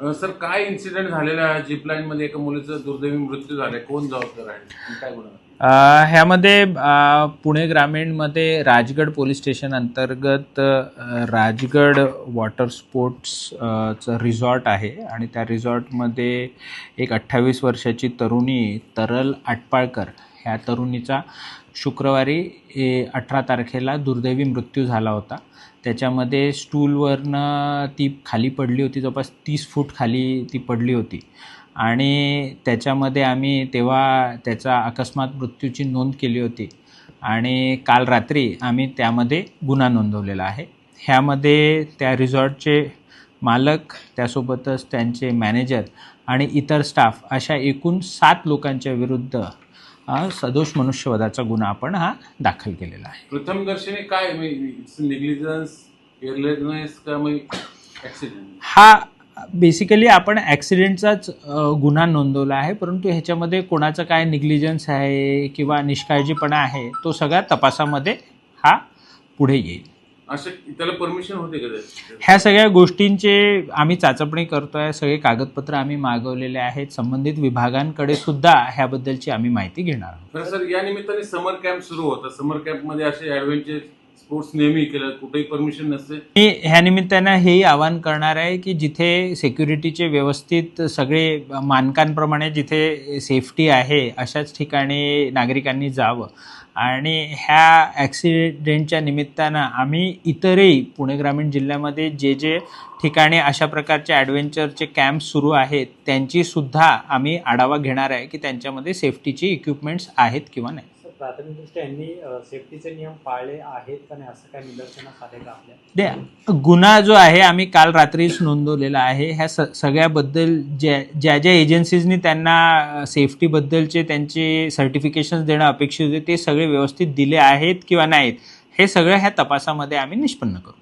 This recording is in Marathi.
सर काय इन्सिडेंट झालेला आहे? जिपलाईन मध्ये एका मुलीचा दुर्दैवी मृत्यू झालाय कोण जबाबदार आहे? काय गुन्हा ह्यामध्ये पुणे ग्रामीणमध्ये राजगड पोलीस स्टेशन अंतर्गत राजगड वॉटर स्पोर्ट्स रिझॉर्ट चं रिसॉर्ट आहे आणि त्या रिझॉर्टमध्ये एक अठ्ठावीस वर्षाची तरुणी तरल आटपाळकर ह्या तरुणीचा शुक्रवारी अठरा तारखेला दुर्दैवी मृत्यू झाला होता. त्याच्यामध्ये स्टूलवरनं ती खाली पडली होती जवळपास तीस फूट खाली ती पडली होती. आणि त्याच्यामध्ये आम्ही तेव्हा त्याचा अकस्मात मृत्यूची नोंद केली होती. आणि काल रात्री आम्ही त्यामध्ये गुन्हा नोंदवलेला आहे. ह्यामध्ये त्या रिझॉर्टचे मालक त्यासोबतच त्यांचे मॅनेजर आणि इतर स्टाफ अशा एकूण सात लोकांच्या विरुद्ध सदोष मनुष्यवधाचा गुन्हा आपण हा दाखल केलेला आहे. प्रथम दर्शनी काय? निग्लिजन्स हा बेसिकली आपण ॲक्सिडेंटचाच गुन्हा नोंदवला आहे परंतु ह्याच्यामध्ये कोणाचं काय निग्लिजन्स आहे किंवा निष्काळजीपणा आहे तो सगळ्या तपासामध्ये हा पुढे येईल. असं त्याला परमिशन होते का त्याची? ह्या सगळ्या गोष्टींचे आम्ही चाचपणी करतोय सगळे कागदपत्र आम्ही मागवलेले आहेत संबंधित विभागांकडे सुद्धा ह्याबद्दलची आम्ही माहिती घेणार आहोत खरं सर या निमित्ताने समर कॅम्प सुरू होता समर कॅम्पमध्ये असे ऍडव्हेंचर स्पोर्ट्स नेहमी केलं कुठेही परमिशन नसते. मी ह्या निमित्तानं हेही आवाहन करणार आहे की जिथे सिक्युरिटीचे व्यवस्थित सगळे मानकांप्रमाणे जिथे सेफ्टी आहे अशाच ठिकाणी नागरिकांनी जावं. आणि ह्या ॲक्सिडेंटच्या निमित्तानं आम्ही इतरही पुणे ग्रामीण जिल्ह्यामध्ये जे जे ठिकाणी अशा प्रकारचे ॲडव्हेंचरचे कॅम्प सुरू आहेत त्यांची सुद्धा आम्ही आढावा घेणार आहे की त्यांच्यामध्ये सेफ्टीची इक्विपमेंट्स आहेत किंवा नाही. प्राथमिकदृष्ट्या यांनी सेफ्टीचे नियम पाळले आहेत का नाही असं काय निदर्शनास आले का आपल्या? गुन्हा जो आहे आम्ही काल रात्रीच नोंदवलेला आहे. ह्या स सगळ्याबद्दल ज्या ज्या ज्या एजन्सीजनी त्यांना सेफ्टीबद्दलचे त्यांचे सर्टिफिकेशन देणं अपेक्षित होते ते सगळे व्यवस्थित दिले आहेत किंवा नाहीत हे सगळं ह्या तपासामध्ये आम्ही निष्पन्न करू.